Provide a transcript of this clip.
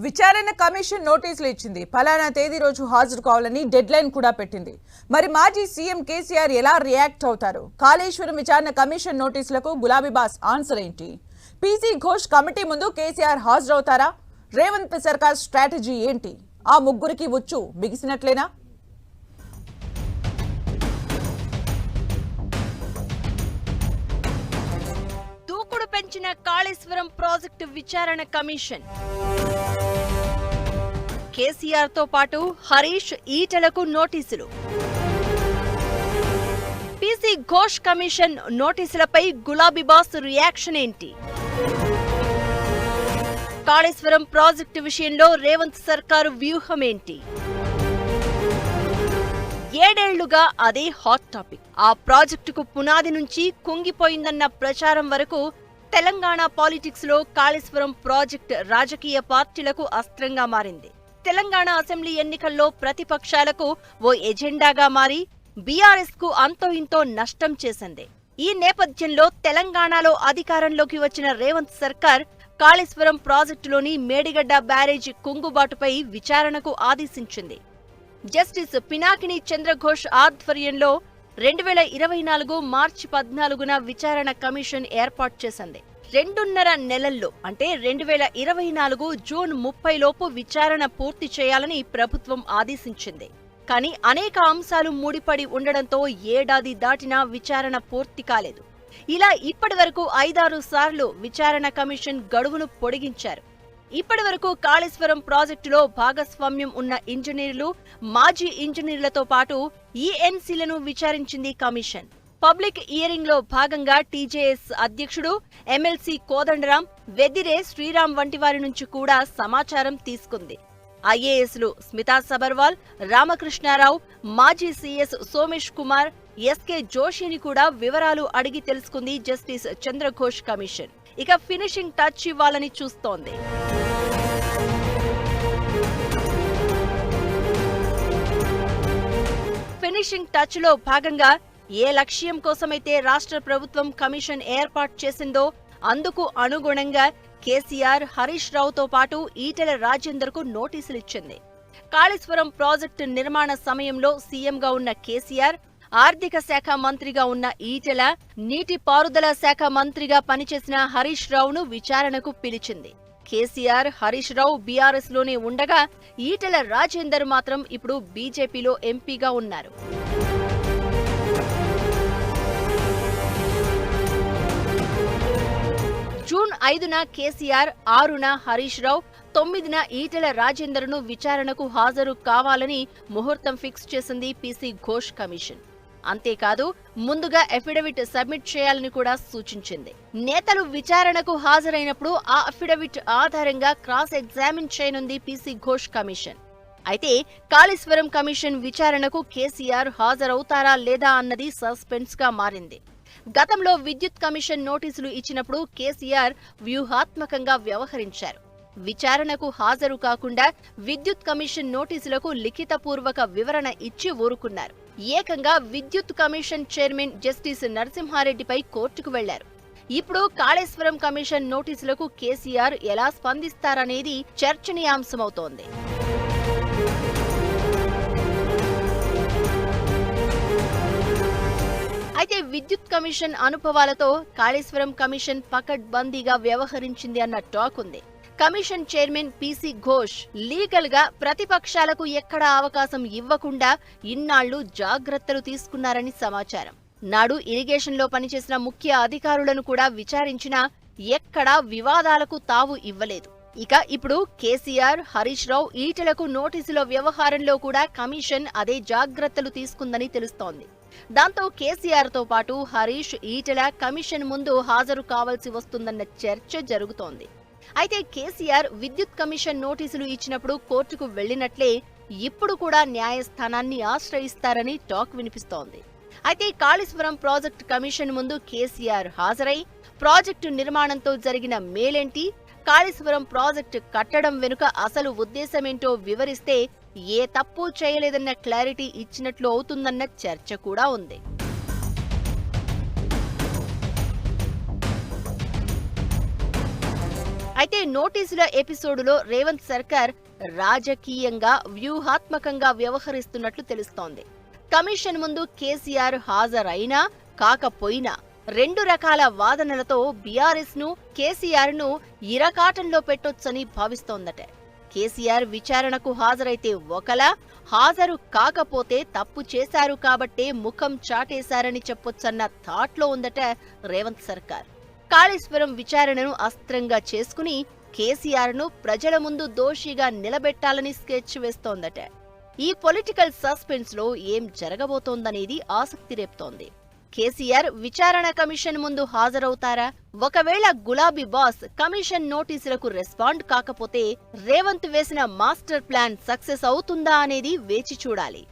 విచారణ కమిషన్ నోటీసులు ఇచ్చింది. ఫలానా తేదీ రోజు హాజరు కావాలని డెడ్ లైన్ కూడా పెట్టింది. మరి మాజీ సీఎం కేసీఆర్ ఎలా రియాక్ట్ అవుతారు? కాళేశ్వరం విచారణ కమిషన్ నోటీసులకు గులాబీ బాస్ ఆన్సర్ ఏంటి? పీసీ ఘోష్ కమిటీ ముందు కేసీఆర్ హాజరవుతారా? రేవంత్ సర్కార్ స్ట్రాటజీ ఏంటి? ఆ ముగ్గురికి వచ్చు బిగిసినట్లేనా? దూకుడు పెంచిన కాళేశ్వరం ప్రాజెక్టు విచారణ కమిషన్. కేసీఆర్తో పాటు హరీష్ ఈటలకు నోటీసులు. పీసీ ఘోష్ కమిషన్ నోటీసులపై గులాబీ బాస్ రియాక్షన్ ఏంటి? కాళేశ్వరం ప్రాజెక్టు విషయంలో రేవంత్ సర్కారు వ్యూహం ఏంటి? ఏడేళ్ళుగా అదే హాట్ టాపిక్. ఆ ప్రాజెక్టుకు పునాది నుంచి కుంగిపోయిందన్న ప్రచారం వరకు తెలంగాణ పాలిటిక్స్లో కాళేశ్వరం ప్రాజెక్ట్ రాజకీయ పార్టీలకు అస్త్రంగా మారింది. తెలంగాణ అసెంబ్లీ ఎన్నికల్లో ప్రతిపక్షాలకు ఓ ఎజెండాగా మారి బీఆర్ఎస్కు అంతో ఇంతో నష్టం చేసింది. ఈ నేపథ్యంలో తెలంగాణలో అధికారంలోకి వచ్చిన రేవంత్ సర్కార్ కాళేశ్వరం ప్రాజెక్టులోని మేడిగడ్డ బ్యారేజ్ కుంగుబాటుపై విచారణకు ఆదేశించింది. జస్టిస్ పినాకిని చంద్రఘోష్ ఆధ్వర్యంలో రెండు వేల ఇరవై నాలుగు మార్చి పద్నాలుగున విచారణ కమిషన్ ఏర్పాటు చేసింది. రెండున్నర నెలల్లో అంటే రెండు వేల ఇరవై నాలుగు జూన్ ముప్పై లోపు విచారణ పూర్తి చేయాలని ప్రభుత్వం ఆదేశించింది. కానీ అనేక అంశాలు ముడిపడి ఉండడంతో ఏడాది దాటినా విచారణ పూర్తి కాలేదు. ఇలా ఇప్పటి వరకు ఐదారు సార్లు విచారణ కమిషన్ గడువును పొడిగించారు. ఇప్పటి వరకు కాళేశ్వరం ప్రాజెక్టులో భాగస్వామ్యం ఉన్న ఇంజనీర్లు మాజీ ఇంజనీర్లతో పాటు ఈఎన్సీలను విచారించింది కమిషన్. పబ్లిక్ ఇయరింగ్లో భాగంగా టీజేఎస్ అధ్యక్షుడు ఎమ్మెల్సీ కోదండరాం వెదిరే శ్రీరామ్ వంటి వారి నుంచి కూడా సమాచారం తీసుకుంది. ఐఏఎస్లు స్మితా సబర్వాల్ రామకృష్ణారావు మాజీ సీఎస్ సోమేష్ కుమార్ ఎస్కే జోషిని కూడా వివరాలు అడిగి తెలుసుకుంది జస్టిస్ చంద్రఘోష్ కమిషన్. ఇక ఫినిషింగ్ టచ్ ఇవ్వాలని చూస్తోంది. ఫినిషింగ్ టచ్లో భాగంగా ఏ లక్ష్యం కోసమైతే రాష్ట్ర ప్రభుత్వం కమిషన్ ఏర్పాటు చేసిందో అందుకు అనుగుణంగా కేసీఆర్ హరీష్ రావుతో పాటు ఈటెల రాజేందర్కు నోటీసులు ఇచ్చింది. కాళేశ్వరం ప్రాజెక్టు నిర్మాణ సమయంలో సీఎంగా ఉన్న కేసీఆర్ ఆర్థిక శాఖ మంత్రిగా ఉన్న ఈటెల నీటి పారుదల శాఖ మంత్రిగా పనిచేసిన హరీష్ రావును విచారణకు పిలిచింది. కేసీఆర్ హరీష్ రావు బీఆర్ఎస్లోనే ఉండగా ఈటెల రాజేందర్ మాత్రం ఇప్పుడు బీజేపీలో ఎంపీగా ఉన్నారు. ఐదున కేసీఆర్ ఆరున హరీష్ రావు తొమ్మిదిన ఈటెల రాజేందర్ను విచారణకు హాజరు కావాలని ముహూర్తం ఫిక్స్ చేసింది పీసీ ఘోష్ కమిషన్. అంతేకాదు ముందుగా అఫిడవిట్ సబ్మిట్ చేయాలని కూడా సూచించింది. నేతలు విచారణకు హాజరైనప్పుడు ఆ అఫిడవిట్ ఆధారంగా క్రాస్ ఎగ్జామిన్ చేయనుంది పీసీ ఘోష్ కమిషన్. అయితే కాళేశ్వరం కమిషన్ విచారణకు కేసీఆర్ హాజరవుతారా లేదా అన్నది సస్పెన్స్గా మారింది. గతంలో విద్యుత్ కమిషన్ నోటీసులు ఇచ్చినప్పుడు కేసీఆర్ వ్యూహాత్మకంగా వ్యవహరించారు. విచారణకు హాజరు కాకుండా విద్యుత్ కమిషన్ నోటీసులకు లిఖితపూర్వక వివరణ ఇచ్చి ఊరుకున్నారు. ఏకంగా విద్యుత్ కమిషన్ చైర్మన్ జస్టిస్ నరసింహారెడ్డిపై కోర్టుకు వెళ్ళారు. ఇప్పుడు కాళేశ్వరం కమిషన్ నోటీసులకు కేసీఆర్ ఎలా స్పందిస్తారనేది చర్చనీయాంశమవుతోంది. అయితే విద్యుత్ కమిషన్ అనుభవాలతో కాళేశ్వరం కమిషన్ పకడ్బందీగా వ్యవహరించింది అన్న టాక్ ఉంది. కమిషన్ చైర్మన్ పీసీ ఘోష్ లీగల్గా ప్రతిపక్షాలకు ఎక్కడా అవకాశం ఇవ్వకుండా ఇన్నాళ్ళు జాగ్రత్తలు తీసుకున్నారని సమాచారం. నాడు ఇరిగేషన్లో పనిచేసిన ముఖ్య అధికారులను కూడా విచారించినా ఎక్కడా వివాదాలకు తావు ఇవ్వలేదు. ఇక ఇప్పుడు కేసీఆర్ హరీష్ రావు ఈటలకు నోటీసుల వ్యవహారంలో కూడా కమిషన్ అదే జాగ్రత్తలు తీసుకుందని తెలుస్తోంది. దాంతో కేసీఆర్తో పాటు హరీష్ ఈటెల కమిషన్ ముందు హాజరు కావాల్సి వస్తుందన్న చర్చ జరుగుతోంది. అయితే కేసీఆర్ విద్యుత్ కమిషన్ నోటీసులు ఇచ్చినప్పుడు కోర్టుకు వెళ్ళినట్లే ఇప్పుడు కూడా న్యాయస్థానాన్ని ఆశ్రయిస్తారని టాక్ వినిపిస్తోంది. అయితే కాళేశ్వరం ప్రాజెక్టు కమిషన్ ముందు కేసీఆర్ హాజరై ప్రాజెక్టు నిర్మాణంతో జరిగిన మేలేంటి కాళేశ్వరం ప్రాజెక్టు కట్టడం వెనుక అసలు ఉద్దేశమేంటో వివరిస్తే ఏ తప్పు చేయలేదన్న క్లారిటీ ఇచ్చినట్లు అవుతుందన్న చర్చ కూడా ఉంది. అయితే నోటీసుల ఎపిసోడులో రేవంత్ సర్కార్ రాజకీయంగా వ్యూహాత్మకంగా వ్యవహరిస్తున్నట్లు తెలుస్తోంది. కమిషన్ ముందు కేసీఆర్ హాజరైనా కాకపోయినా రెండు రకాల వాదనలతో బీఆర్ఎస్ను కేసీఆర్ను ఇరకాటంలో పెట్టొచ్చని భావిస్తోందట. కేసీఆర్ విచారణకు హాజరైతే ఒకలా హాజరు కాకపోతే తప్పు చేశారు కాబట్టే ముఖం చాటేశారని చెప్పొచ్చన్న థాట్లో ఉందట రేవంత్ సర్కార్. కాళేశ్వరం విచారణను అస్త్రంగా చేసుకుని కేసీఆర్ను ప్రజల ముందు దోషిగా నిలబెట్టాలని స్కెచ్ వేస్తోందట. ఈ పొలిటికల్ సస్పెన్స్లో ఏం జరగబోతోందనేది ఆసక్తి రేపుతోంది. కేసీఆర్ విచారణ కమిషన్ ముందు హాజరవుతారా? ఒకవేళ గులాబీ బాస్ కమిషన్ నోటీసులకు రెస్పాండ్ కాకపోతే రేవంత్ వేసిన మాస్టర్ ప్లాన్ సక్సెస్ అవుతుందా అనేది వేచి చూడాలి.